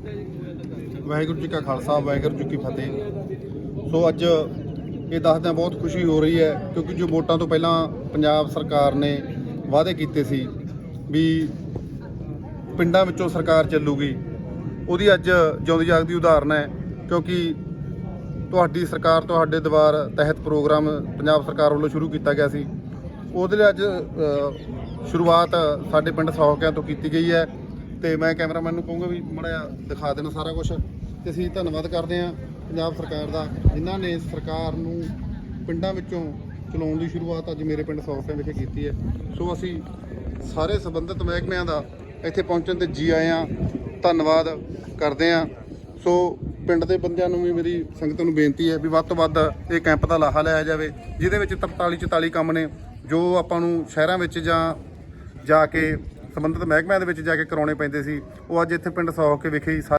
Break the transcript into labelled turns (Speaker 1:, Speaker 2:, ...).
Speaker 1: ਵਾਹਿਗੁਰੂ ਜੀ ਕਾ ਖਾਲਸਾ, ਵਾਹਿਗੁਰੂ ਜੀ ਕੀ ਫਤਿਹ। ਸੋ ਅੱਜ ਇਹ ਦੱਸਦਿਆਂ ਬਹੁਤ ਖੁਸ਼ੀ ਹੋ ਰਹੀ ਹੈ, ਕਿਉਂਕਿ ਜੋ ਵੋਟਾਂ ਤੋਂ ਪਹਿਲਾਂ ਪੰਜਾਬ ਸਰਕਾਰ ਨੇ ਵਾਅਦੇ ਕੀਤੇ ਸੀ ਵੀ ਪਿੰਡਾਂ ਵਿੱਚੋਂ ਸਰਕਾਰ ਚੱਲੂਗੀ, ਉਹਦੀ ਅੱਜ ਜਿਉਂਦੀ ਜਾਗਦੀ ਉਦਾਹਰਨ ਹੈ, ਕਿਉਂਕਿ ਤੁਹਾਡੀ ਸਰਕਾਰ, ਤੁਹਾਡੇ ਦੁਆਰ ਤਹਿਤ ਪ੍ਰੋਗਰਾਮ ਪੰਜਾਬ ਸਰਕਾਰ ਵੱਲੋਂ ਸ਼ੁਰੂ ਕੀਤਾ ਗਿਆ ਸੀ। ਉਹਦੇ ਲਈ ਅੱਜ ਸ਼ੁਰੂਆਤ ਸਾਡੇ ਪਿੰਡ ਸੌਕਿਆਂ ਤੋਂ ਕੀਤੀ ਗਈ ਹੈ। ਤੇ ਮੈਂ ਕੈਮਰਾਮੈਨ ਨੂੰ ਕਹੂੰਗਾ ਵੀ ਮੜਾ ਦਿਖਾ ਦੇਣਾ ਸਾਰਾ ਕੁਝ ਤੇ ਅਸੀਂ ਧੰਨਵਾਦ ਕਰਦੇ ਹਾਂ ਪੰਜਾਬ ਸਰਕਾਰ ਦਾ, ਜਿਨ੍ਹਾਂ ਨੇ ਸਰਕਾਰ ਨੂੰ ਪਿੰਡਾਂ ਵਿੱਚੋਂ ਚਲਾਉਣ ਦੀ ਸ਼ੁਰੂਆਤ ਅੱਜ ਮੇਰੇ ਪਿੰਡ ਸੌਕਿਆਂ ਵਿਖੇ ਕੀਤੀ ਹੈ। ਸੋ ਅਸੀਂ ਸਾਰੇ ਸੰਬੰਧਿਤ ਮਹਿਕਮਿਆਂ ਦਾ ਇੱਥੇ ਪਹੁੰਚਣ ਤੇ ਜੀ ਆਏ ਹਾਂ। ਧੰਨਵਾਦ ਕਰਦੇ ਹਾਂ। ਸੋ ਪਿੰਡ ਦੇ ਬੰਦਿਆਂ ਨੂੰ ਵੀ ਮੇਰੀ ਸੰਗਤ ਨੂੰ ਬੇਨਤੀ ਹੈ ਵੀ ਵੱਧ ਤੋਂ ਵੱਧ ਇਹ ਕੈਂਪ ਦਾ ਲਾਹਾ ਲਿਆ ਜਾਵੇ, ਜਿਹਦੇ ਵਿੱਚ 43 44 ਕੰਮ ਨੇ, ਜੋ ਆਪਾਂ ਨੂੰ ਸ਼ਹਿਰਾਂ ਵਿੱਚ ਜਾਂ ਜਾ ਕੇ ਸੰਬੰਧਿਤ ਮਹਿਕਮਿਆਂ ਦੇ ਵਿੱਚ ਜਾ ਕੇ ਕਰਾਉਣੇ ਪੈਂਦੇ ਸੀ। ਉਹ ਅੱਜ ਇੱਥੇ ਪਿੰਡ ਸੌਖ ਕੇ ਵਿਖੇ ਹੀ ਸਾਰੇ